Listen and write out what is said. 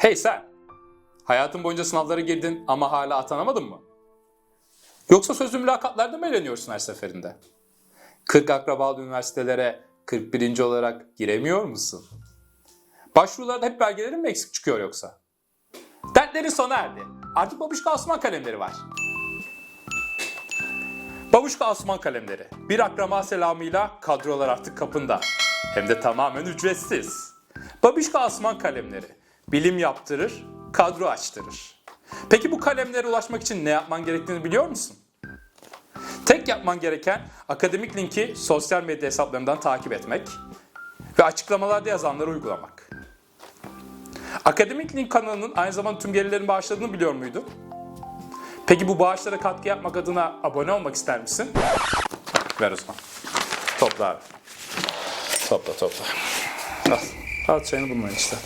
Hey sen! Hayatın boyunca sınavlara girdin ama hala atanamadın mı? Yoksa sözlü mülakatlarda mı eğleniyorsun her seferinde? 40 akrabalı üniversitelere 41. olarak giremiyor musun? Başvurularda hep belgelerin mi eksik çıkıyor yoksa? Dertlerin sona erdi. Artık Babuşka Osman kalemleri var. Babuşka Osman kalemleri. Bir akrama selamıyla kadrolar artık kapında. Hem de tamamen ücretsiz. Babuşka Osman kalemleri. Bilim yaptırır, kadro açtırır. Peki bu kalemlere ulaşmak için ne yapman gerektiğini biliyor musun? Tek yapman gereken akademik linki sosyal medya hesaplarından takip etmek ve açıklamalarda yazanları uygulamak. Akademik Link kanalının aynı zamanda tüm gelirlerin bağışladığını biliyor muydun? Peki bu bağışlara katkı yapmak adına abone olmak ister misin? Ver o zaman. Topla abi. Topla topla. Al. Al çayını bununla işte.